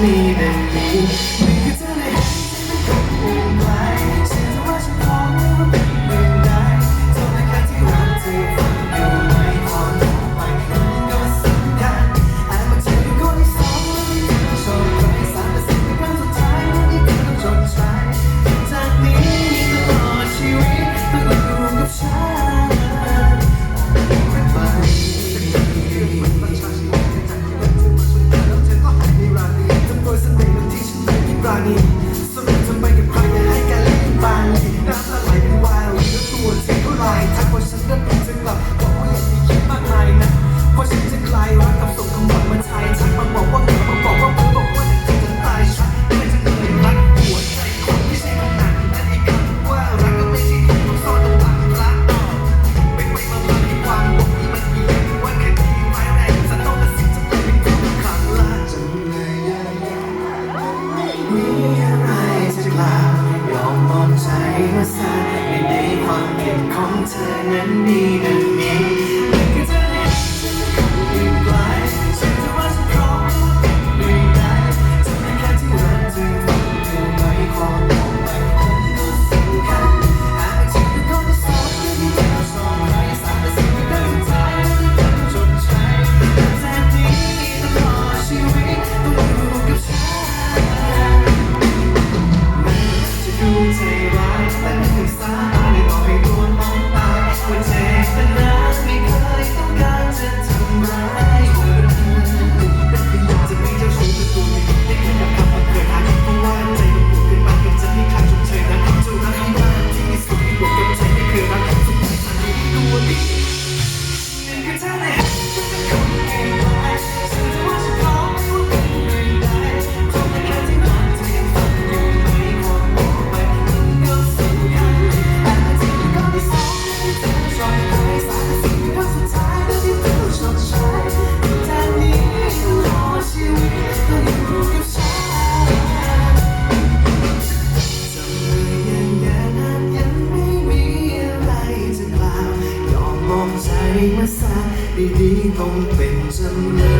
need me. time I need it. มาซาดีๆต้องเป็นจำเลย